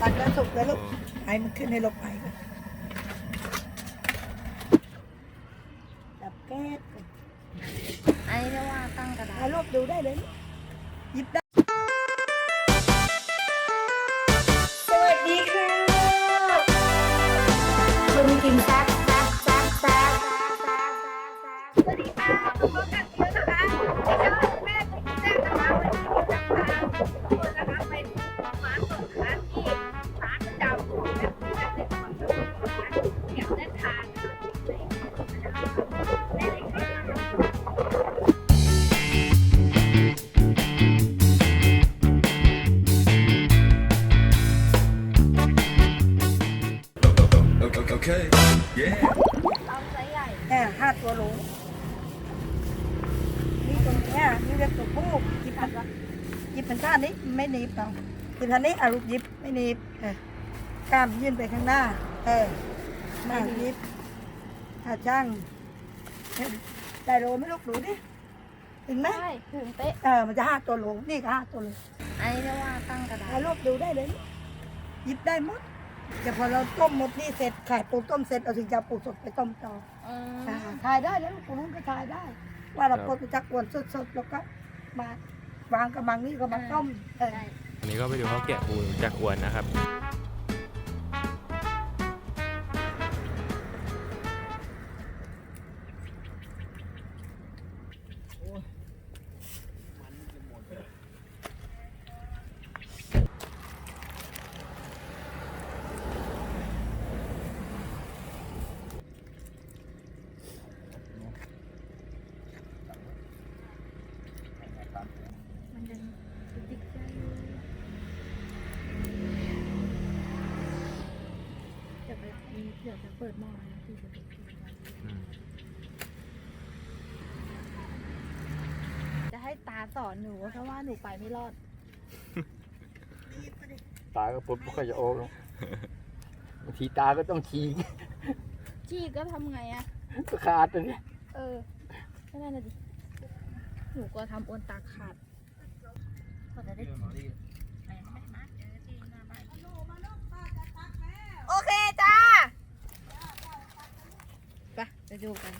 ตัดแล้วสุกแล้วลูกไอมันขึ้นให้ลบไอก่อนดับแก๊สก่อนไอ้เรียกว่าตั้งกระดาถ่ายษรูปดูได้เลยลูกหยิบได้ หนีบเราคือท่านี้อารุหยิบไม่หนีบเออกล้ามยื่นไปข้างหน้า เออหน้าหยิบถ้าช่างเฮ้ยได้โลไหม่ลูกดูดิถึงไหมใช่ถึงเป๊ะเออมันจะห้าตัวโหลนี่ก็ห้าตัวโหลไอ้เรียกว่าตั้งกระดาถ่ายษรูปดูได้เลยหยิบได้หมดแต่พอเราต้มหมดนี่เสร็จขายปูต้มเสร็จเราถึงจะเอาปูสดไปต้มต่ออืมอ่าถ่ายได้แล้วลูกคนนู้นก็ถ่ายได้ ว่าเราปลูกจากกวนสดๆแล้วก็มา วางกระมังนี่ก็มาต้มเออใช่อันนี้ก็ไปดูเขาแกะปูจากอวนนะครับ ดี๋ยวจะเปิดหม้อนะพี่จะไปกินกันจะให้ตาสอนหนูเพราะว่าหนูไปไม่รอด ตาก็ปุ๊บไม่ค่อยจะโอ้หรอกบางทีตาก็ต้องฉีกจี้ก็ทำไงอะก็ขาดเลยเนี่ยเออไม่ได้นะดิหนูก็ทำโอนตาขาดก็จะได้อเคจ้า ไปไป ดูกัน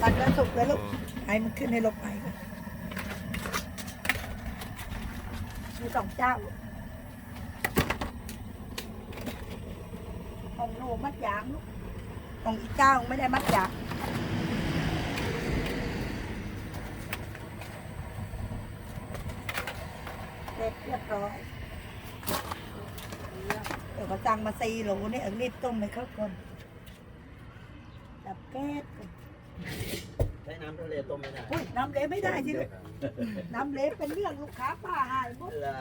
ตัดแล้วสุกแล้วลูกไอมันขึ้นให้ลบไอก่อนมีสองเจ้าของหนูมัดยางลูกของอีกเจ้าไม่ได้มัดยางเสร็จเรียบร้อยเดี๋ยวเขาสั่งมาสี่โหลนี่เอังรีบต้มให้เขาก่อนดับแก๊สก่อนใช้น้ำทะเลต้มไม่ได้อุ้ยน้ำเละไม่ได้สิลูกน้ำเละเป็นเรื่องลูกค้าป้าหายหมดเวลา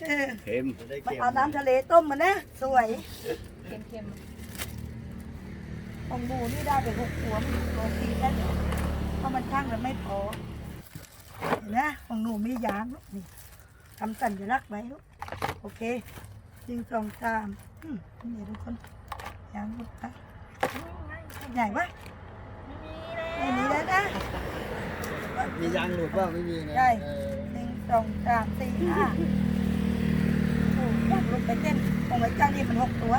เออเค็มจะได้มาเค็มเอาน้ำทะเลต้มมานะสวยเค็มของหมูนี่ได้ไปหกหัวมันโรตีได้วเพราะมันช่างมันไม่พอเห็นนะของหนูมียางลูกนี่ทำสัญลักษณ์ไว้ลูกโอเค ยิงสองสามอืมนี่ทุกคนยางลูกค้าใหญ่ปะไม่มีแล้วนะมียางหลุดบ้างไม่มีนะใช่เออหนึ่งสองสามสี่ห้าโอ้ยากลงไปเต้นของไอ้เจ้านี่มันหกตัว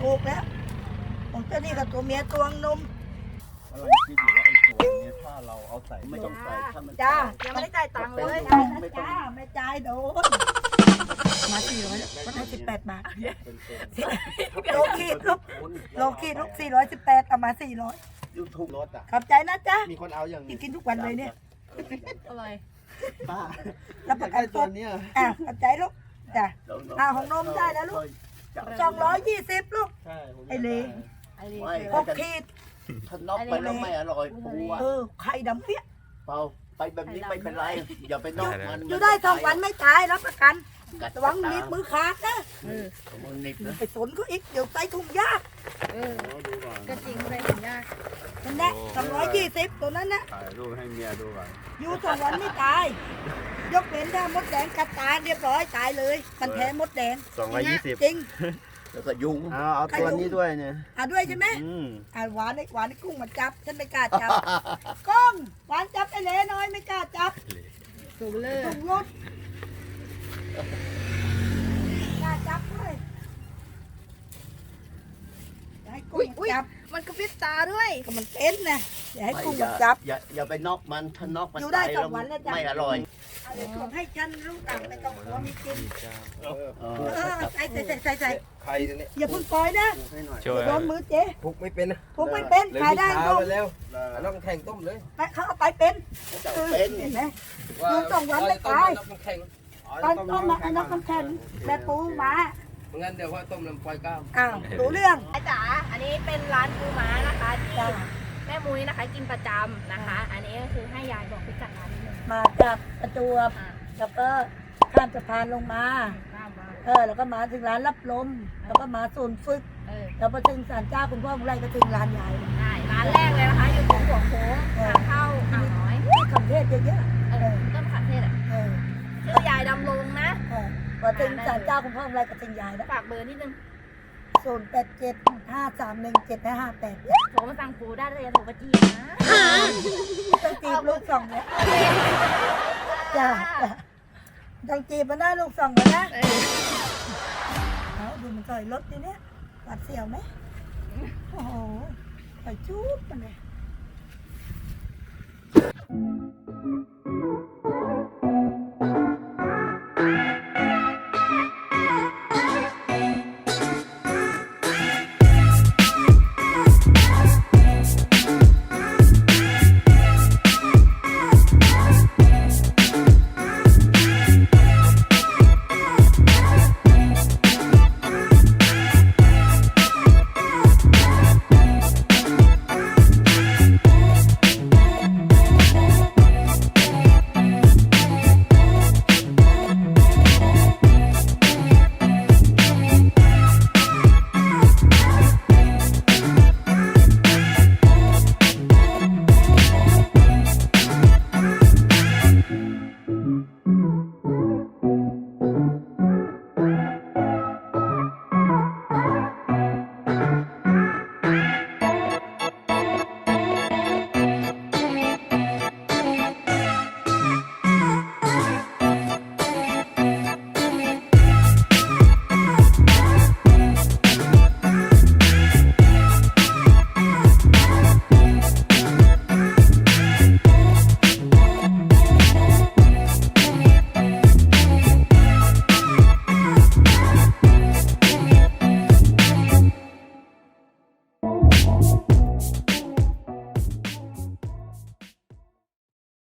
ถูกแล้วของเจ้านี่กับตัวเมียตวงนมกำลังคิดอยู่ว่าไอ้ตัวเนี้ถ้าเราเอาใส่ไม่ต้องใส่ถ้ามันจ้ายังไม่ได้จ่ายตังค์เลยจ่ายนะจ้าไม่จ่ายโดน มาสี่ร้อยลดให้สิบแปดบาทโลขีดลูกโลขีดลูกสี่ร้อยสิบแปดเอามาสี่ร้อยยูทูบรถอะ ขอบใจนะจ๊ะมีคนเอาอย่างกินกินทุกวันเลยเนี่ยอร่อยป้ารับประกันตัตัววเนี้ยอะขอบใจลูกจ้ะอ่าของนมได้แล้วลูกสองร้อยยี่สิบลูกใช่ผมไอ้เลไอเดีไม่หกขีดถ้าน็อกไปแล้วไม่อร่อยปูอะเออไข่ดำเปี้ยเปล่า ไปแบบนี้ไม่เป็นไร อย่าไปนอกมันอยู่ได้สองวันไม่ตายรับประกันกัดระวังหนีบมือขาดนะเออมือหนิบนะไปสนเขาอีกเดี๋ยวใส่ถุงยากเออดูก่อนก็จริงเลยถึงยากมันแน่สองร้อยยี่สิบตัวนั้นนะถ่ายรูปให้เมียดูก่อนอยู่สองวันไม่ตาย ยกเว้นถ้ามดแดงกัดตายเรียบร้อยตายเลย มันแพ้มดแดงสองร้อยยี่สิบจริงแล้วก็ยุงเอาเอาตัวนี้ด้วยเนี่ยอะด้วยใช่ไหมอืมอะหวานไอ้หวานไอ้กุ้งมาจับฉันไม่กล้าจับก้องหวานจับไอ้เล่น้อยไม่กล้าจับ สูงเลยถุงรถกล้าจับด้วยอย่าให้กุ้งมาจับมันกระพริบตาด้วยก็มันเป็นนะ อย่าให้ไม่กุ้งอย่ามาจับ อย่าอย่าไปนอกมันถ้านอกมันอยู่ได้ตายสองวันแล้วจ้ะ ไม่อร่อยเอาเดี๋ยวส่งให้ฉันลูกต่างไม่ต้องกลัวมีกินเออเออใส่ใส่ใส่ใส่ใส่ใครตัวนี้อย่าเพิ่งปล่อยนะให้หน่อยช่วยโดนมือเจ๊พุกไม่เป็นนะผมไม่เป็นขายได้เลยก็ไปแล้วน้องแข่งต้มเลยไปเขาเอาไปเป็นจะเออเป็นเห็นไหมดูสองวันไม่ตาย น้องแข่งตอนต้มมาเอาน้ำน้ำแข็งแบบปูมางั้นเดี๋ยวว่าต้มลำปล่อยก้ามอ้าวรู้เรื่องอาจ๋าอันนี้เป็นร้านปูม้านะคะที่จ้า แม่มุ้ยนะคะ กินประจำนะคะ อันนี้ก็คือให้ยายบอกพิกัดร้านนิดนึงมาจากประจวบอ่าแล้วก็ข้ามสะพานลงมาข้ามมาเออแล้วก็มาถึงร้านรับลม แล้วก็มาศูนย์ฝึก เออ แล้วพอถึงศาลเจ้าคุณพ่อคุณไรก็ถึงร้านยาย ได้ร้านแรกเลยนะคะอยู่ตรงหัวโค้งทางเข้าอ่าวน้อยที่คำเทศเยอะเออต้นขาเทศอะๆเออชื่อยายดำรงนะ เออพอถึงศาลเจ้าคุณพ่อคุณไรก็ถึงยายแล้วฝากเบอร์นิดนึง ศูนย์แปดเจ็ดห้าสามหนึ่งเจ็ดห้าแปดโทรมาสั่งปูได้เลยโทรมาจีบนะต้องจีบลูกสองเนี่ยจ้าจ้าต้องจีบมาได้ลูกสองมานะเออเอาดูมันต่อยรถทีเนี้ยหวัดเสียวไหมโอ้โหต่อยจุ๊บมันเลย